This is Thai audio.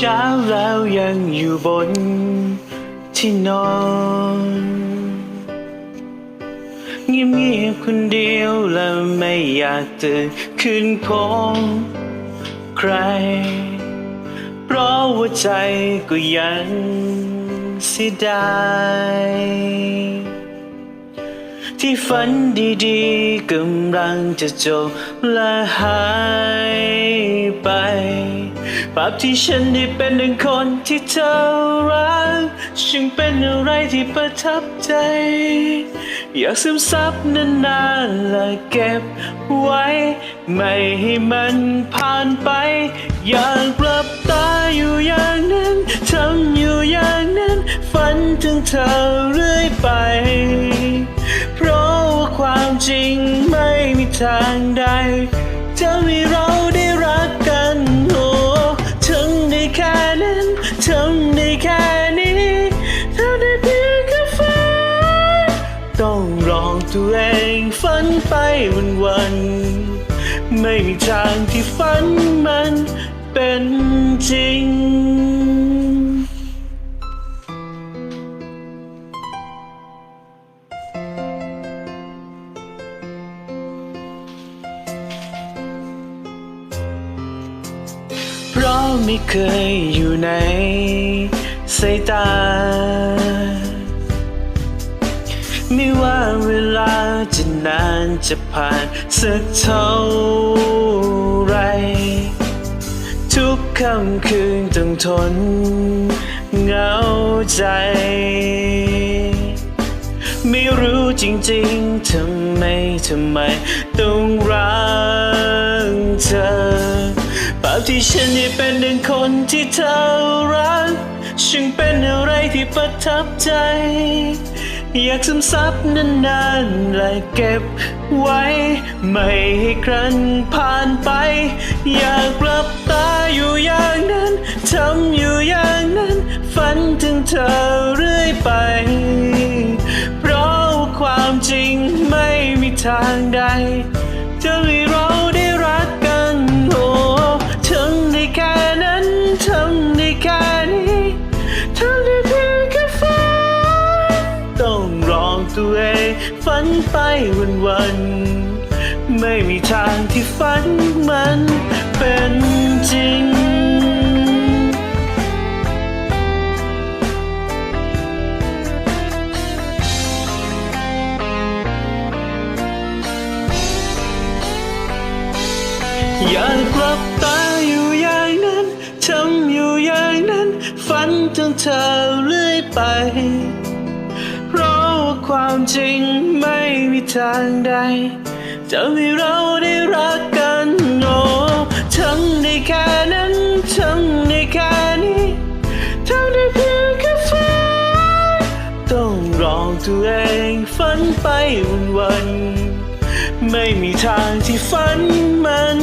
เช้าแล้วยังอยู่บนที่นอนเงียบๆคนเดียวแล้วไม่อยากตื่นขึ้นของใคร เพราะว่าใจก็ยังเสียดายที่ฝันดีๆกำลังจะจบและหายไป ภาพที่ฉันได้เป็นหนึ่งคนที่เธอรักช่างเป็นอะไรที่ประทับใจ อยากซึมซับนานๆและเก็บไว้ ไม่ให้มันผ่านไป อยากหลับตาอยู่อย่างนั้นทำอยู่อย่างนั้น ฝันถึงเธอเรื่อยไป เพราะว่าความจริงไม่มีทางใดจะให้เรา ไปวันวันๆไม่มีทางที่ฝันมันเป็นจริง เพราะไม่เคยอยู่ในสายตา ไม่ว่าเวลาจะนานจะผ่านสักเท่าไร ทุกค่ำคืนต้องทนเหงาใจ ไม่รู้จริงๆทำไมทำไมต้องรักเธอภาพที่ฉันได้เป็นหนึ่งคนที่เธอรักช่างเป็นอะไรที่ประทับใจ อยากซึมซับนานๆและเก็บไว้ ไม่ให้ครั้นผ่านไป อยากกลับตาอยู่อย่างนั้นทำอยู่อย่างนั้น ฝันถึงเธอเรื่อยไป เพราะความจริงไม่มีทางใดจะใฝันไปวันวันๆไม่มีทางที่ฝันมันเป็นจริง อยากกลับตาอยู่อย่างนั้น ทำอยู่อย่างนั้น ฝันถึงเธอเรื่อยไป ความจริงไม่มีทางใดจะให้เราได้รักกันโอ้ทำได้แค่นั้นทำได้แค่นี้ทำได้เพียงแค่ฝันต้องลองตัวเองฝันไปวันวันไม่มีทางที่ฝันมัน